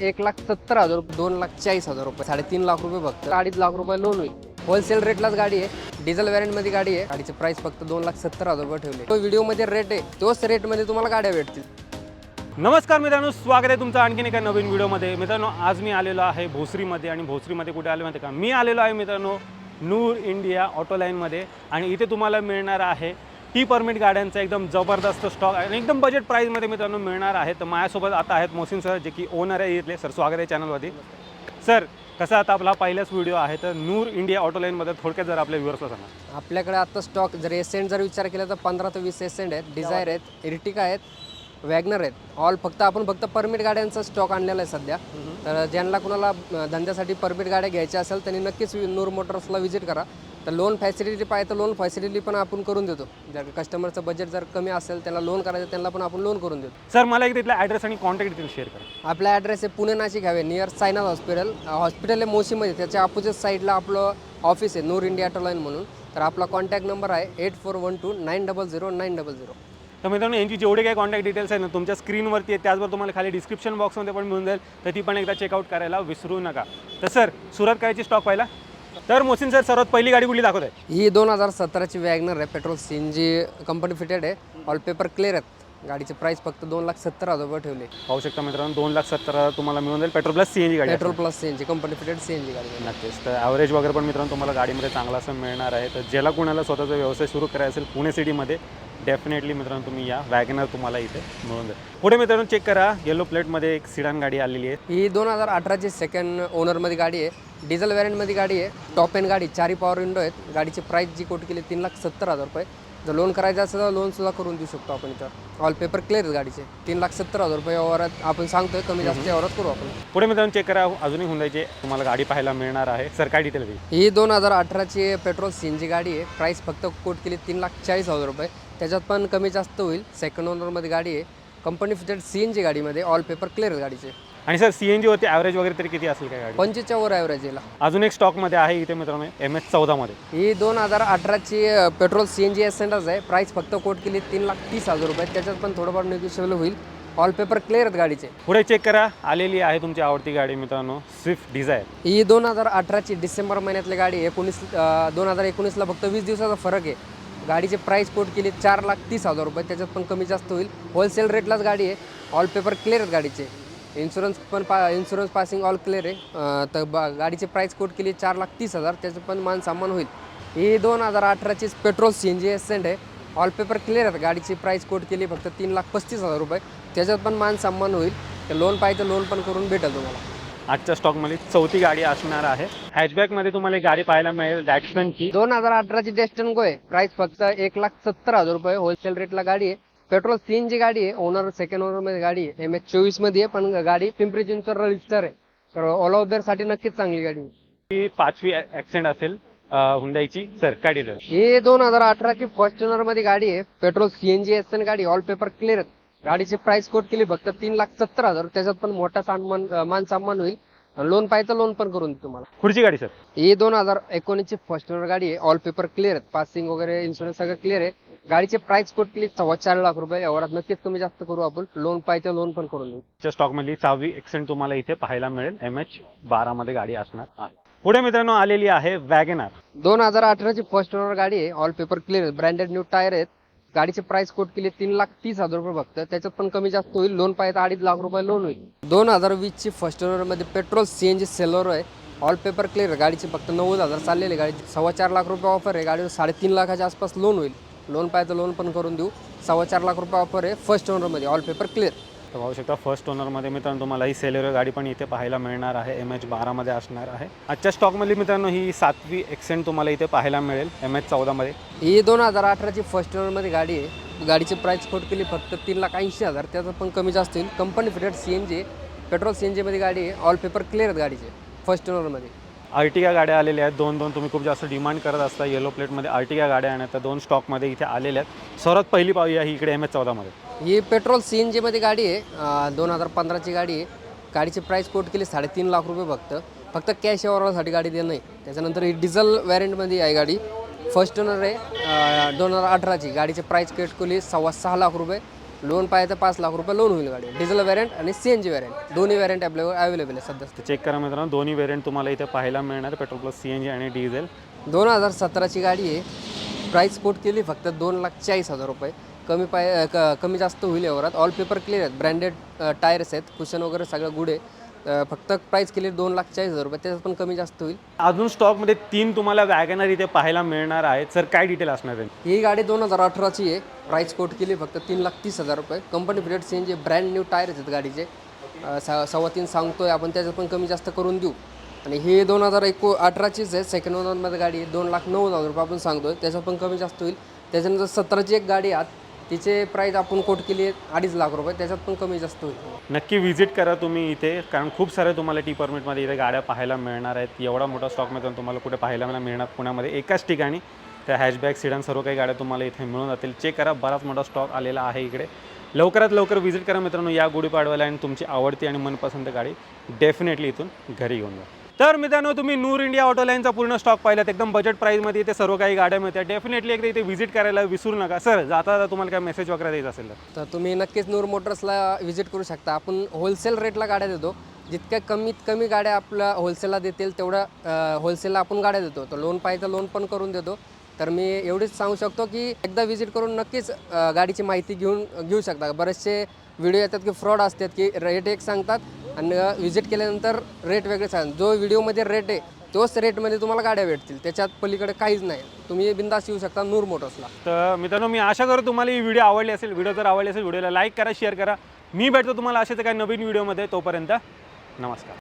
एक लाख सत्तर हजार रुपये दोन लाख चाळीस हजार रुपये साडेतीन लाख रुपये फक्त. अडीच लाख रुपये लोन होईल. होलसेल रेटलाच गाडी आहे. डिझेल व्हॅरियंटमध्ये गाडी आहे. गाडीचे प्राइस फक्त दोन लाख सत्तर हजार रुपये ठेवले. तो व्हिडिओमध्ये रेट आहे. तोच रेटमध्ये तुम्हाला गाड्या भेटतील. नमस्कार मित्रांनो स्वागत आहे तुमचं आणखीन एका नवीन व्हिडिओमध्ये मित्रांनो आज मी आलेलो आहे भोसरीमध्ये आणि भोसरीमध्ये कुठे आले माहिती का? मी आलेलो आहे मित्रांनो नूर इंडिया ऑटो लाईनमध्ये आणि इथे तुम्हाला मिळणार आहे टी परमिट गाड्यांचा एकदम जबरदस्त स्टॉक आणि एकदम बजेट प्राईजमध्ये मित्रांनो मिळणार आहे. तर माझ्यासोबत आता आहेत मोहसिन सर जे की ओनर आहे इथले. सर स्वागत आहे चॅनलवरती सर कसा आता आपला पहिलाच व्हिडिओ आहे तर नूर इंडिया ऑटो लाईनमध्ये थोडक्यात जर आपल्या व्ह्युअर्सला सांगा. आपल्याकडे आता स्टॉक जर एसेंट जर विचार केला तर पंधरा ते वीस एसेंट आहेत. डिझायर आहेत इर्टिका आहेत वॅगनर आहेत. ऑल फक्त आपण फक्त परमिट गाड्यांचा स्टॉक आणलेला आहे सध्या. तर ज्यांना कुणाला धंद्यासाठी परमिट गाड्या घ्यायच्या असेल त्यांनी नक्कीच नूर मोटर्सला व्हिजिट करा. तर लोन फॅसिलिटी पाहिजे तर लोन फॅसिलिटी पण आपण करून देतो. जर कस्टमरचं बजेट जर कमी असेल त्याला लोन करायचं त्यांना पण आपण लोन करून देतो. सर मला एक तिथला ॲड्रेस आणि कॉन्टॅक्ट डिटेल शेअर करा. आपला ॲड्रेस आहे पुणे नाशिक हवे नियर सायनाथ हॉस्पिटल हॉस्पिटल आहे मोशीमध्ये त्याच्या अपोजिट साईडला आपलं ऑफिस आहे नूर इंडिया ऑटो लाईन म्हणून. तर आपला कॉन्टॅक्ट नंबर आहे eight four one two nine double zero nine double zero तर मित्रांनो यांची जेवढे काही कॉन्टॅक्ट डिटेल्स आहेत ना तुमच्या स्क्रीनवरती आहे त्याचबरोबर तुम्हाला खाली डिस्क्रिप्शन बॉक्समध्ये पण मिळून जाईल. तर ती पण एकदा चेकआउट करायला विसरू नका. तर सर सुरुवात करायची स्टॉक पहिला? तर मोसिन सर सर्वात पहिली गाडी कुठली दाखवत आहे ही दोन हजार सतराची वॅगनर आहे petrol C N G company fitted आहे ऑल पेपर क्लिअर आहेत. गाडीचे प्राइस फक्त दोन लाख सत्तर हजार रुपये ठेवले. पाहू शकता मित्रांनो दोन लाख सत्तर हजार तुम्हाला मिळून जाईल. Petrol plus C N G गाडी petrol plus C N G company fitted C N G गाडी आहे. नक्कीच. तर ॲव्हरेज वगैरे पण मित्रांनो तुम्हाला गाडीमध्ये चांगला असं मिळणार आहे. तर ज्याला कुणाला स्वतःचा व्यवसाय सुरू करायचा असेल पुणे सिटीमध्ये डेफिनेटली मित्रांनो तुम्ही या. वॅगनर तुम्हाला इथे मिळून जाईल पुढे मित्रांनो चेक करा. येलो प्लेटमध्ये एक सिडान गाडी आलेली आहे. ही दोन हजार अठराची सेकंड ओनरमध्ये गाडी आहे. डिझेल व्हॅरियंटमध्ये गाडी आहे. टॉप एन गाडी चारी पॉवर विंडो आहेत. गाडीची प्राइस जी कोट केली तीन लाख सत्तर हजार रुपये. जर लोन करायचं असेल तर लोनसुद्धा करून देऊ शकतो आपण इथं. ऑल पेपर क्लिअर गाडीचे. तीन लाख सत्तर हजार रुपये व्यवहारात आपण सांगतोय कमी जास्त व्यवहारात करू आपण. पुढे मित्रांनो चेक करा. अजूनही हुंदायचे तुम्हाला गाडी पाहायला मिळणार आहे. सर काय डिटेल ही दोन हजार अठराची पेट्रोल सी एन जी गाडी आहे. प्राईस फक्त कोट केली तीन लाख चाळीस हजार रुपये. त्याच्यात पण कमी जास्त होईल. सेकंड ओनरमध्ये गाडी आहे. Company fitted C N G गाडीमध्ये ऑल पेपर क्लिअर गाडीचे. आणि सर सी एन जीवरती ॲव्हरेज वगैरे तरी किती असेल काय गाडी? पंचवीसच्या वर ॲव्हरेज येईल अजून एक स्टॉकमध्ये आहे इथे मित्रांनो एम एस चौदामध्ये ही दोन हजार अठराची पेट्रोल सी एन जी एसेंडच आहे. प्राईस फक्त कोट केली तीन लाख तीस हजार रुपये. त्याच्यात पण थोडंफार निगोशिएबल होईल. ऑल पेपर क्लिअर आहेत गाडीचे. पुढे चेक करा. आलेली आहे तुमची आवडती गाडी मित्रांनो स्विफ्ट डिझायर ही दोन हजार अठराची डिसेंबर महिन्यातली गाडी एकोणीस दोन हजार एकोणीसला फक्त वीस दिवसाचा फरक आहे. गाडीचे प्राईस कोट केली चार लाख तीस हजार रुपये. त्याच्यात पण कमी जास्त होईल. होलसेल रेटलाच गाडी आहे. ऑल पेपर क्लिअर आहेत गाडीचे. इन्शुरन्स पण पा इन्शुरन्स पासिंग ऑल क्लिअर आहे. तर बा गाडीचे प्राईस कोट केली चार लाख तीस हजार. त्याचं पण मान सामान होईल. ही दोन हजार अठराची petrol C N G Accent आहे ऑल पेपर क्लिअर आहेत. गाडीची प्राईस कोट केली फक्त तीन लाख पस्तीस हजार रुपये. त्याच्यात पण मान सामान होईल. तर लोन पाहिजे लोन पण करून भेटेल तुम्हाला. आजच्या स्टॉकमध्ये चौथी गाडी असणार आहे. हॅचबॅकमध्ये तुम्हाला एक गाडी पाहायला मिळेल डॅक्सनची दोन हजार अठराची डेस्टन गो आहे? प्राइस फक्त एक लाख सत्तर हजार रुपये. होलसेल रेटला गाडी आहे. पेट्रोल सीएन जी गाडी आहे. ओनर सेकंड ओनरमध्ये गाडी आहे. एम एच चोवीसमध्ये आहे पण गाडी पिंपरी चिंचवड रजिस्टर आहे. तर ऑल ओव्हरसाठी नक्कीच चांगली गाडी. ही पाचवी ॲक्सेंट असेल हुंडाईची सर काय डिटेल ही दोन हजार अठराची फर्स्ट ओनरमध्ये गाडी आहे. पेट्रोल सीएनजी एस एन गाडी. ऑल पेपर क्लिअर आहे गाडीची प्राइस कोट केली फक्त तीन लाख सत्तर हजार. त्याच्यात पण मोठा सामान मान सामान होईल. लोन पाहिजे लोन पण करून देऊ तुम्हाला. पुढची गाडी सर ही दोन हजार एकोणीसची फर्स्ट ओनर गाडी आहे. ऑल पेपर क्लिअर आहेत. पासिंग वगैरे इन्शुरन्स सगळं क्लिअर आहे. गाडीचे प्राइस कोट केली सव्वा चार लाख रुपये. यावर नक्कीच कमी जास्त करू आपण. लोन पाहिजे लोन पण करून देऊ. च्या स्टॉकमधली सहावी एक्सेंट तुम्हाला इथे पाहायला मिळेल. एम एच बारामध्ये गाडी असणार आहे. पुढे मित्रांनो आलेली आहे वॅगनार दोन हजार अठराची फर्स्ट ओनर गाडी आहे. All paper clear branded new tyre आहेत. गाडीचे प्राइस कोट केली तीन लाख तीस हजार रुपये फक्त. त्याच्यात पण कमी जास्त होईल. लोन पाहिजे अडीच लाख रुपये लोन होईल. दोन हजार वीसची फर्स्ट ओनरमध्ये पेट्रोल सीएनजी सेलर आहे. ऑल पेपर क्लिअर गाडीचे फक्त नव्वद हजार चाललेली गाडी. सव्वा चार लाख रुपये ऑफर आहे. गाडीवर साडेतीन लाखाच्या आसपास लोन होईल. लोन पाहिजे लोन पण करून देऊ. सव्वा चार लाख रुपये ऑफर आहे. फर्स्ट ओनरमध्ये ऑल पेपर क्लिअर तर पाहू शकता फर्स्ट ओनरमध्ये मित्रांनो तुम्हाला ही सेलेरो गाडी पण इथे पाहायला मिळणार आहे एम एच बारामध्ये असणार आहे. आजच्या स्टॉकमधली मित्रांनो ही सातवी एक्सेंट तुम्हाला इथे पाहायला मिळेल एम एच चौदामध्ये ही दोन हजार अठराची फर्स्ट ओनरमध्ये गाडी आहे. गाडीची प्राईस कोट केली फक्त तीन लाख ऐंशी हजार. त्याचं पण कमी जास्त होईल. Company fitted C N G petrol C N जीमध्ये गाडी आहे. ऑल पेपर क्लिअर आहेत गाडीचे फर्स्ट ओनरमध्ये आर्टिका गाड्या आलेल्या आहेत. दोन दोन तुम्ही खूप जास्त डिमांड करत असता येलो प्लेटमध्ये आर्टिका गाड्या आणत दोन स्टॉकमध्ये इथे आलेल्या आहेत. सर्वात पहिली पाहूया ही इकडे एम एच चौदामध्ये ही पेट्रोल सी एन जीमध्ये गाडी आहे. दोन हजार पंधराची गाडी आहे. गाडीची प्राईस कोट केली साडेतीन लाख रुपये फक्त. फक्त कॅश व्यवहारासाठी गाडी देणं नाही. त्याच्यानंतर ही डिझेल व्हॅरियंटमध्ये आहे गाडी. फर्स्ट ओनर आहे. दोन हजार अठराची. गाडीची प्राईस कोट केली सव्वा सहा लाख रुपये. लोन पाहिजे तर पाच लाख रुपये लोन होईल गाडी. डिझेल व्हॅरियंट आणि सी एन जी व्हॅरियंट दोन्ही व्हॅरियंट आपल्यावर अवेलेबल आहे सध्या. चेक करा मित्रांनो दोन्ही व्हेरियंट तुम्हाला इथे पाहायला मिळणार petrol plus C N G आणि डिझेल दोन हजार सतराची गाडी आहे. प्राईस कोट केली फक्त दोन लाख चाळीस हजार रुपये. कमी पाय क कमी जास्त होईल यावरात ऑल पेपर क्लिअर आहेत. ब्रँडेड टायर्स आहेत. कुशन वगैरे सगळं गुड आहे. फक्त प्राईस केली दोन लाख चाळीस हजार रुपये त्याच्यात पण कमी जास्त होईल. अजून स्टॉकमध्ये तीन तुम्हाला वॅगनर इथे पाहायला मिळणार आहेत. सर काय डिटेल असणार आहे? ही गाडी दोन हजार अठराची आहे. प्राईस कोट केली फक्त तीन लाख तीस हजार रुपये. Company fitted C N G brand new tyres आहेत गाडीचे. सा सव्वा तीन सांगतोय आपण त्याच्यात पण कमी जास्त करून देऊ. आणि ही दोन हजार एको अठराचीच आहे. सेकंड ओनरमध्ये गाडी आहे. दोन लाख नव्वद हजार रुपये आपण सांगतोय. त्याच्यात पण कमी जास्त होईल. त्याच्यानंतर सतराची एक गाडी आहे. तिचे प्राईस आपण कोट केली अडीच लाख रुपये त्याच्यात पण कमी जास्त होईल. नक्की व्हिजिट करा तुम्ही इथे कारण खूप सारे तुम्हाला टी परमिटमध्ये इथे गाड्या पाहायला मिळणार आहेत. एवढा मोठा स्टॉक मिळतो तुम्हाला कुठे पाहायला मिळणार पुण्यामध्ये एकाच ठिकाणी. त्या हॅशबॅग सिडन सर्व काही गाड्या तुम्हाला इथे मिळून जातील. चेक करा बराच मोठा स्टॉक आलेला आहे इकडे. लवकरात लवकर व्हिजिट करा मित्रांनो या गुढीपाडव्याला आणि तुमची आवडती आणि मनपसंत गाडी डेफिनेटली इथून घरी घेऊन जा. तर मित्रांनो तुम्ही नूर इंडिया ऑटो लाईनचा पूर्ण स्टॉक पाहिलात. एकदम बजेट प्राईजमध्ये इथे सर्व काही गाड्या मिळतात. डेफिनेटली एकदा इथे व्हिजिट करायला विसरू नका. सर जाता जाता तुम्हाला काय मेसेज वगैरे द्यायचा असेल तर? तुम्ही नक्कीच नूर मोटर्सला व्हिजिट करू शकता. आपण होलसेल रेटला गाड्या देतो. जितक्या कमीत कमी गाड्या आपल्या होलसेलला देतील तेवढ्या होलसेलला आपण गाड्या देतो. तर लोन पाहिजे तर लोन पण करून देतो. तर मी एवढीच सांगू शकतो की एकदा व्हिजिट करून नक्कीच गाडीची माहिती घेऊन घेऊ शकता. बरेचसे व्हिडिओ येतात की फ्रॉड असतात की रेट एक सांगतात. आणि व्हिजिट केल्यानंतर रेट वेगळेच आहे जो व्हिडिओमध्ये रेट आहे तोच रेटमध्ये तुम्हाला गाड्या भेटतील. त्याच्यात पलीकडे काहीच नाही. तुम्ही बिंदास येऊ शकता नूर मोटर्सला. तर मित्रांनो मी आशा करतो तुम्हाला ही व्हिडिओ आवडली असेल. व्हिडिओ जर आवडली असेल व्हिडिओला लाईक करा शेअर करा. मी भेटतो तुम्हाला अशाच काही नवीन व्हिडिओमध्ये तोपर्यंत नमस्कार.